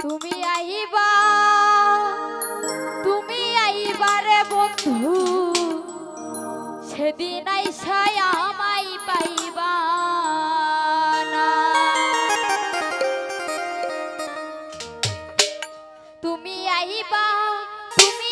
তুমি আইবা তুমি আইবা রে বন্ধু। সেদিন আইসাই আমাই পাইবা তুমি আইবা তুমি